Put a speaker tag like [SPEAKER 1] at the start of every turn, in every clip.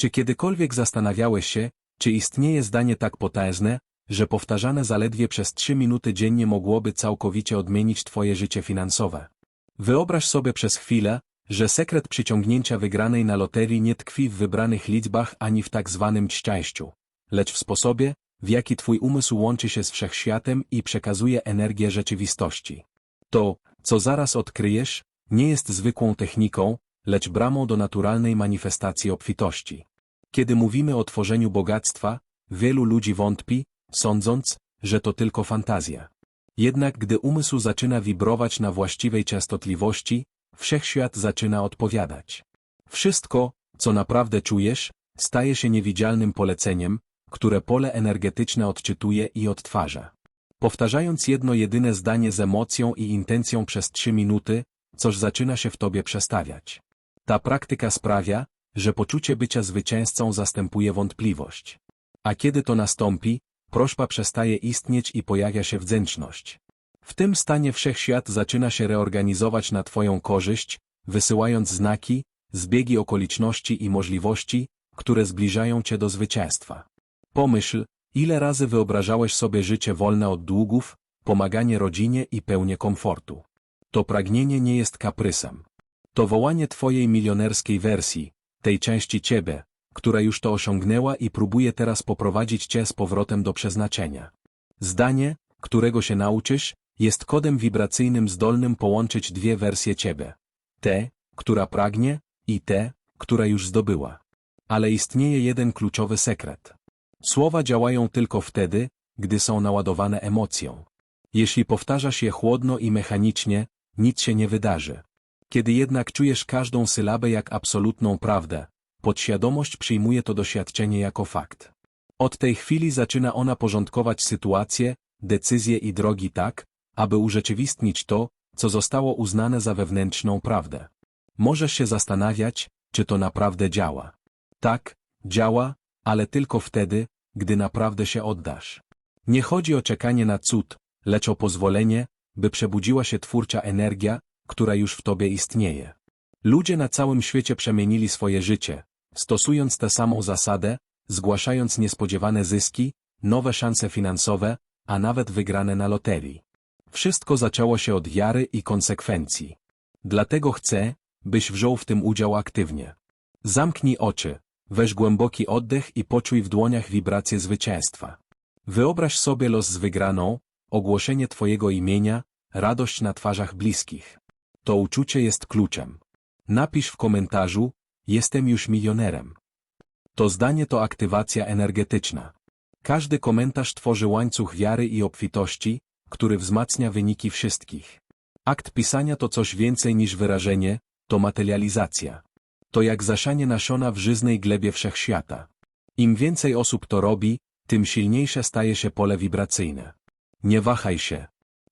[SPEAKER 1] Czy kiedykolwiek zastanawiałeś się, czy istnieje zdanie tak potężne, że powtarzane zaledwie przez 3 minuty dziennie mogłoby całkowicie odmienić Twoje życie finansowe? Wyobraź sobie przez chwilę, że sekret przyciągnięcia wygranej na loterii nie tkwi w wybranych liczbach ani w tak zwanym szczęściu, lecz w sposobie, w jaki Twój umysł łączy się z wszechświatem i przekazuje energię rzeczywistości. To, co zaraz odkryjesz, nie jest zwykłą techniką, lecz bramą do naturalnej manifestacji obfitości. Kiedy mówimy o tworzeniu bogactwa, wielu ludzi wątpi, sądząc, że to tylko fantazja. Jednak gdy umysł zaczyna wibrować na właściwej częstotliwości, wszechświat zaczyna odpowiadać. Wszystko, co naprawdę czujesz, staje się niewidzialnym poleceniem, które pole energetyczne odczytuje i odtwarza. Powtarzając jedno jedyne zdanie z emocją i intencją przez trzy minuty, coś zaczyna się w tobie przestawiać. Ta praktyka sprawia, że poczucie bycia zwycięzcą zastępuje wątpliwość. A kiedy to nastąpi, prośba przestaje istnieć i pojawia się wdzięczność. W tym stanie wszechświat zaczyna się reorganizować na Twoją korzyść, wysyłając znaki, zbiegi okoliczności i możliwości, które zbliżają Cię do zwycięstwa. Pomyśl, ile razy wyobrażałeś sobie życie wolne od długów, pomaganie rodzinie i pełnię komfortu. To pragnienie nie jest kaprysem. To wołanie Twojej milionerskiej wersji, tej części Ciebie, która już to osiągnęła i próbuje teraz poprowadzić Cię z powrotem do przeznaczenia. Zdanie, którego się nauczysz, jest kodem wibracyjnym zdolnym połączyć dwie wersje Ciebie. Tę, która pragnie, i tę, która już zdobyła. Ale istnieje jeden kluczowy sekret. Słowa działają tylko wtedy, gdy są naładowane emocją. Jeśli powtarzasz je chłodno i mechanicznie, nic się nie wydarzy. Kiedy jednak czujesz każdą sylabę jak absolutną prawdę, podświadomość przyjmuje to doświadczenie jako fakt. Od tej chwili zaczyna ona porządkować sytuacje, decyzje i drogi tak, aby urzeczywistnić to, co zostało uznane za wewnętrzną prawdę. Możesz się zastanawiać, czy to naprawdę działa. Tak, działa, ale tylko wtedy, gdy naprawdę się oddasz. Nie chodzi o czekanie na cud, lecz o pozwolenie, by przebudziła się twórcza energia, która już w tobie istnieje. Ludzie na całym świecie przemienili swoje życie, stosując tę samą zasadę, zgłaszając niespodziewane zyski, nowe szanse finansowe, a nawet wygrane na loterii. Wszystko zaczęło się od wiary i konsekwencji. Dlatego chcę, byś wziął w tym udział aktywnie. Zamknij oczy, weź głęboki oddech i poczuj w dłoniach wibrację zwycięstwa. Wyobraź sobie los z wygraną, ogłoszenie Twojego imienia, radość na twarzach bliskich. To uczucie jest kluczem. Napisz w komentarzu, jestem już milionerem. To zdanie to aktywacja energetyczna. Każdy komentarz tworzy łańcuch wiary i obfitości, który wzmacnia wyniki wszystkich. Akt pisania to coś więcej niż wyrażenie, to materializacja. To jak zasianie nasiona w żyznej glebie wszechświata. Im więcej osób to robi, tym silniejsze staje się pole wibracyjne. Nie wahaj się.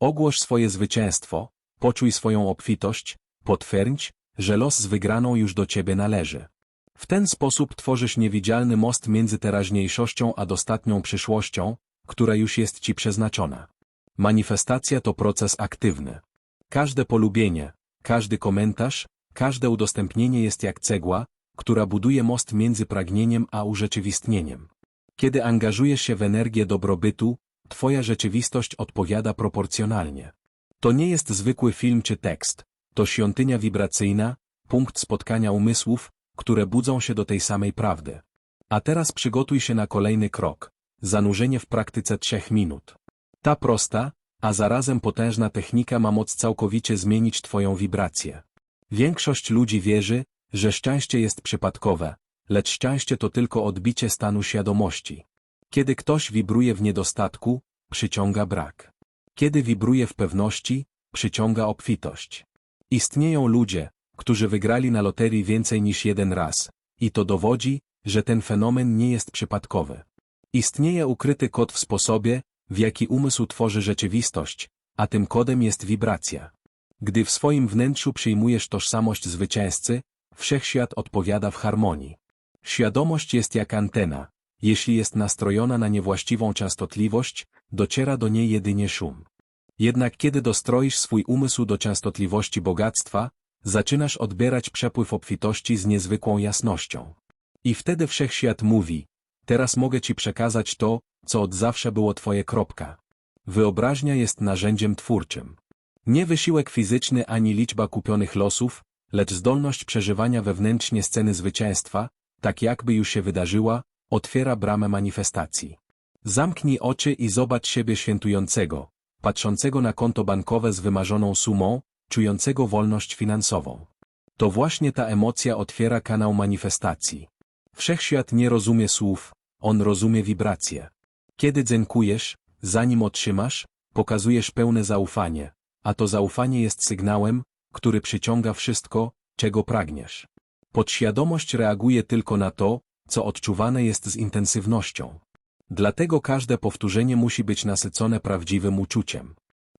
[SPEAKER 1] Ogłoś swoje zwycięstwo, poczuj swoją obfitość, potwierdź, że los z wygraną już do ciebie należy. W ten sposób tworzysz niewidzialny most między teraźniejszością a dostatnią przyszłością, która już jest ci przeznaczona. Manifestacja to proces aktywny. Każde polubienie, każdy komentarz, każde udostępnienie jest jak cegła, która buduje most między pragnieniem a urzeczywistnieniem. Kiedy angażujesz się w energię dobrobytu, twoja rzeczywistość odpowiada proporcjonalnie. To nie jest zwykły film czy tekst, to świątynia wibracyjna, punkt spotkania umysłów, które budzą się do tej samej prawdy. A teraz przygotuj się na kolejny krok, zanurzenie w praktyce trzech minut. Ta prosta, a zarazem potężna technika ma moc całkowicie zmienić Twoją wibrację. Większość ludzi wierzy, że szczęście jest przypadkowe, lecz szczęście to tylko odbicie stanu świadomości. Kiedy ktoś wibruje w niedostatku, przyciąga brak. Kiedy wibruje w pewności, przyciąga obfitość. Istnieją ludzie, którzy wygrali na loterii więcej niż jeden raz, i to dowodzi, że ten fenomen nie jest przypadkowy. Istnieje ukryty kod w sposobie, w jaki umysł tworzy rzeczywistość, a tym kodem jest wibracja. Gdy w swoim wnętrzu przyjmujesz tożsamość zwycięzcy, wszechświat odpowiada w harmonii. Świadomość jest jak antena. Jeśli jest nastrojona na niewłaściwą częstotliwość, dociera do niej jedynie szum. Jednak kiedy dostroisz swój umysł do częstotliwości bogactwa, zaczynasz odbierać przepływ obfitości z niezwykłą jasnością. I wtedy wszechświat mówi, teraz mogę ci przekazać to, co od zawsze było twoje kropka. Wyobraźnia jest narzędziem twórczym. Nie wysiłek fizyczny ani liczba kupionych losów, lecz zdolność przeżywania wewnętrznie sceny zwycięstwa, tak jakby już się wydarzyła, otwiera bramę manifestacji. Zamknij oczy i zobacz siebie świętującego, patrzącego na konto bankowe z wymarzoną sumą, czującego wolność finansową. To właśnie ta emocja otwiera kanał manifestacji. Wszechświat nie rozumie słów, on rozumie wibracje. Kiedy dziękujesz, zanim otrzymasz, pokazujesz pełne zaufanie, a to zaufanie jest sygnałem, który przyciąga wszystko, czego pragniesz. Podświadomość reaguje tylko na to, co odczuwane jest z intensywnością. Dlatego każde powtórzenie musi być nasycone prawdziwym uczuciem.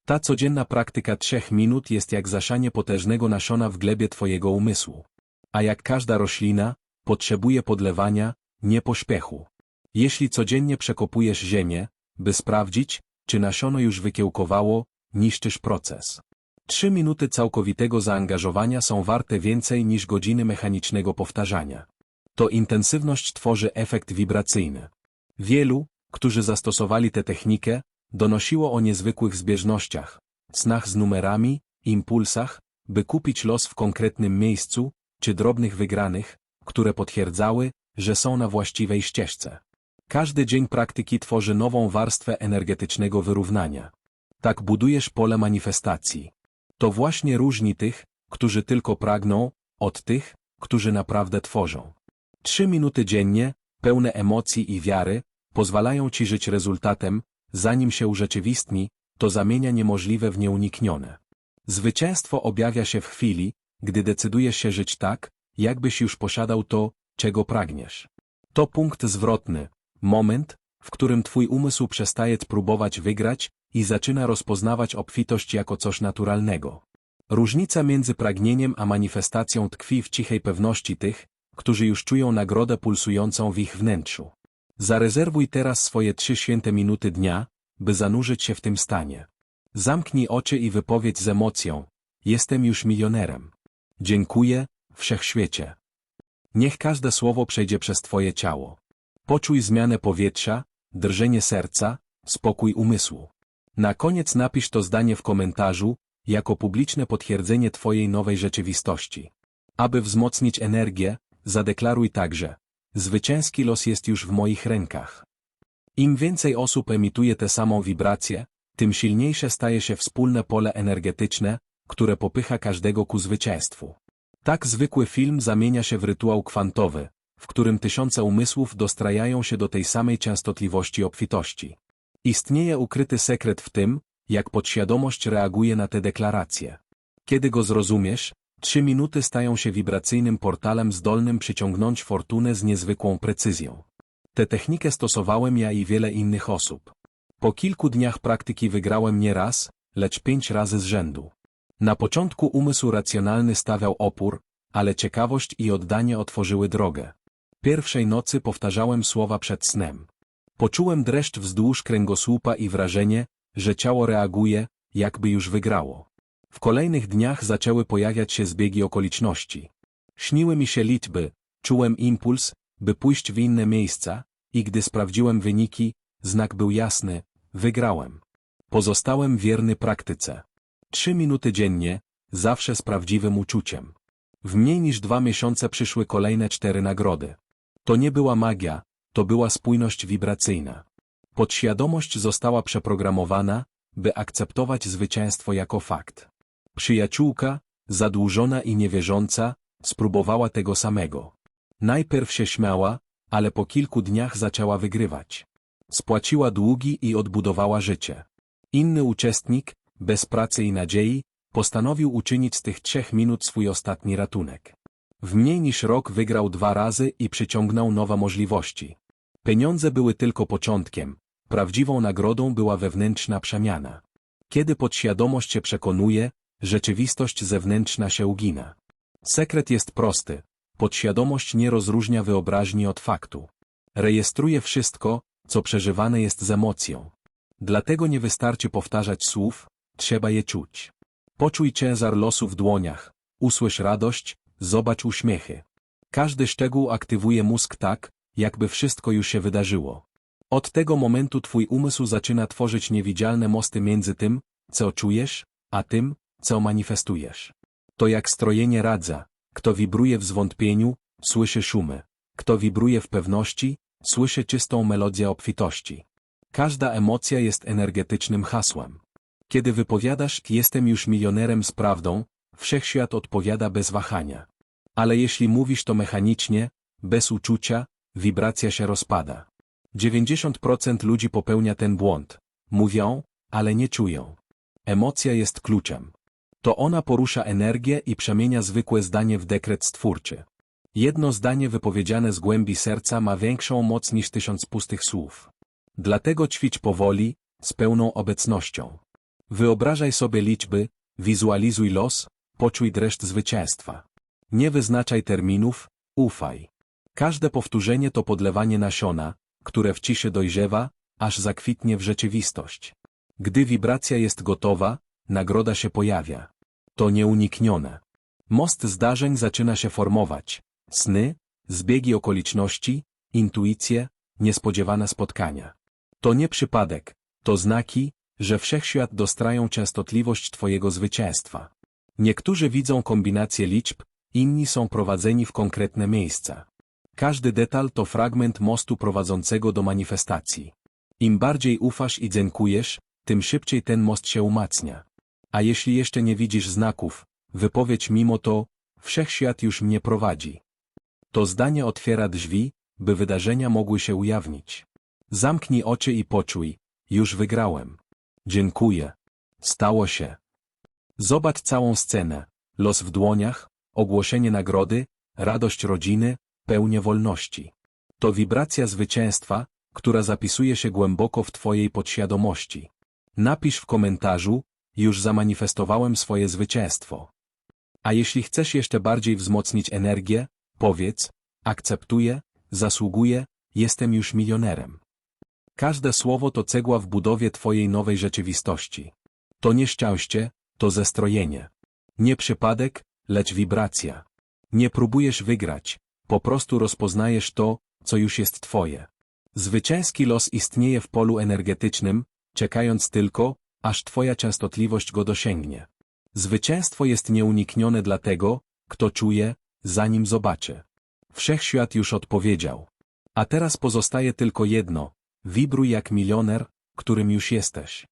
[SPEAKER 1] Ta codzienna praktyka trzech minut jest jak zaszanie potężnego nasiona w glebie Twojego umysłu. A jak każda roślina, potrzebuje podlewania, nie pośpiechu. Jeśli codziennie przekopujesz ziemię, by sprawdzić, czy nasiono już wykiełkowało, niszczysz proces. Trzy minuty całkowitego zaangażowania są warte więcej niż godziny mechanicznego powtarzania. To intensywność tworzy efekt wibracyjny. Wielu, którzy zastosowali tę technikę, donosiło o niezwykłych zbieżnościach, snach z numerami, impulsach, by kupić los w konkretnym miejscu, czy drobnych wygranych, które potwierdzały, że są na właściwej ścieżce. Każdy dzień praktyki tworzy nową warstwę energetycznego wyrównania. Tak budujesz pole manifestacji. To właśnie różni tych, którzy tylko pragną, od tych, którzy naprawdę tworzą. Trzy minuty dziennie, pełne emocji i wiary, pozwalają ci żyć rezultatem, zanim się urzeczywistni, to zamienia niemożliwe w nieuniknione. Zwycięstwo objawia się w chwili, gdy decydujesz się żyć tak, jakbyś już posiadał to, czego pragniesz. To punkt zwrotny, moment, w którym twój umysł przestaje próbować wygrać i zaczyna rozpoznawać obfitość jako coś naturalnego. Różnica między pragnieniem a manifestacją tkwi w cichej pewności tych, którzy już czują nagrodę pulsującą w ich wnętrzu. Zarezerwuj teraz swoje trzy święte minuty dnia, by zanurzyć się w tym stanie. Zamknij oczy i wypowiedz z emocją. Jestem już milionerem. Dziękuję, wszechświecie. Niech każde słowo przejdzie przez Twoje ciało. Poczuj zmianę powietrza, drżenie serca, spokój umysłu. Na koniec napisz to zdanie w komentarzu, jako publiczne potwierdzenie Twojej nowej rzeczywistości. Aby wzmocnić energię, zadeklaruj także, zwycięski los jest już w moich rękach. Im więcej osób emituje tę samą wibrację, tym silniejsze staje się wspólne pole energetyczne, które popycha każdego ku zwycięstwu. Tak zwykły film zamienia się w rytuał kwantowy, w którym tysiące umysłów dostrajają się do tej samej częstotliwości obfitości. Istnieje ukryty sekret w tym, jak podświadomość reaguje na te deklaracje. Kiedy go zrozumiesz, trzy minuty stają się wibracyjnym portalem zdolnym przyciągnąć fortunę z niezwykłą precyzją. Tę technikę stosowałem ja i wiele innych osób. Po kilku dniach praktyki wygrałem nie raz, lecz pięć razy z rzędu. Na początku umysł racjonalny stawiał opór, ale ciekawość i oddanie otworzyły drogę. Pierwszej nocy powtarzałem słowa przed snem. Poczułem dreszcz wzdłuż kręgosłupa i wrażenie, że ciało reaguje, jakby już wygrało. W kolejnych dniach zaczęły pojawiać się zbiegi okoliczności. Śniły mi się liczby, czułem impuls, by pójść w inne miejsca, i gdy sprawdziłem wyniki, znak był jasny, wygrałem. Pozostałem wierny praktyce. Trzy minuty dziennie, zawsze z prawdziwym uczuciem. W mniej niż dwa miesiące przyszły kolejne cztery nagrody. To nie była magia, to była spójność wibracyjna. Podświadomość została przeprogramowana, by akceptować zwycięstwo jako fakt. Przyjaciółka, zadłużona i niewierząca, spróbowała tego samego. Najpierw się śmiała, ale po kilku dniach zaczęła wygrywać. Spłaciła długi i odbudowała życie. Inny uczestnik, bez pracy i nadziei, postanowił uczynić z tych trzech minut swój ostatni ratunek. W mniej niż rok wygrał dwa razy i przyciągnął nowe możliwości. Pieniądze były tylko początkiem, prawdziwą nagrodą była wewnętrzna przemiana. Kiedy podświadomość się przekonuje, rzeczywistość zewnętrzna się ugina. Sekret jest prosty. Podświadomość nie rozróżnia wyobraźni od faktu. Rejestruje wszystko, co przeżywane jest z emocją. Dlatego nie wystarczy powtarzać słów, trzeba je czuć. Poczuj ciężar losu w dłoniach, usłysz radość, zobacz uśmiechy. Każdy szczegół aktywuje mózg tak, jakby wszystko już się wydarzyło. Od tego momentu twój umysł zaczyna tworzyć niewidzialne mosty między tym, co czujesz, a tym, co manifestujesz. To jak strojenie radza, kto wibruje w zwątpieniu, słyszy szumy. Kto wibruje w pewności, słyszy czystą melodię obfitości. Każda emocja jest energetycznym hasłem. Kiedy wypowiadasz, jestem już milionerem z prawdą, wszechświat odpowiada bez wahania. Ale jeśli mówisz to mechanicznie, bez uczucia, wibracja się rozpada. 90% ludzi popełnia ten błąd. Mówią, ale nie czują. Emocja jest kluczem. To ona porusza energię i przemienia zwykłe zdanie w dekret stwórczy. Jedno zdanie wypowiedziane z głębi serca ma większą moc niż tysiąc pustych słów. Dlatego ćwicz powoli, z pełną obecnością. Wyobrażaj sobie liczby, wizualizuj los, poczuj dreszcz zwycięstwa. Nie wyznaczaj terminów, ufaj. Każde powtórzenie to podlewanie nasiona, które w ciszy dojrzewa, aż zakwitnie w rzeczywistość. Gdy wibracja jest gotowa, nagroda się pojawia. To nieuniknione. Most zdarzeń zaczyna się formować. Sny, zbiegi okoliczności, intuicje, niespodziewane spotkania. To nie przypadek, to znaki, że wszechświat dostrają częstotliwość Twojego zwycięstwa. Niektórzy widzą kombinację liczb, inni są prowadzeni w konkretne miejsca. Każdy detal to fragment mostu prowadzącego do manifestacji. Im bardziej ufasz i dziękujesz, tym szybciej ten most się umacnia. A jeśli jeszcze nie widzisz znaków, wypowiedź mimo to, wszechświat już mnie prowadzi. To zdanie otwiera drzwi, by wydarzenia mogły się ujawnić. Zamknij oczy i poczuj, już wygrałem. Dziękuję. Stało się. Zobacz całą scenę. Los w dłoniach, ogłoszenie nagrody, radość rodziny, pełnię wolności. To wibracja zwycięstwa, która zapisuje się głęboko w Twojej podświadomości. Napisz w komentarzu, już zamanifestowałem swoje zwycięstwo. A jeśli chcesz jeszcze bardziej wzmocnić energię, powiedz, akceptuję, zasługuję, jestem już milionerem. Każde słowo to cegła w budowie Twojej nowej rzeczywistości. To nie szczęście, to zestrojenie. Nie przypadek, lecz wibracja. Nie próbujesz wygrać, po prostu rozpoznajesz to, co już jest Twoje. Zwycięski los istnieje w polu energetycznym, czekając tylko, aż Twoja częstotliwość go dosięgnie. Zwycięstwo jest nieuniknione dla tego, kto czuje, zanim zobaczy. Wszechświat już odpowiedział. A teraz pozostaje tylko jedno, wibruj jak milioner, którym już jesteś.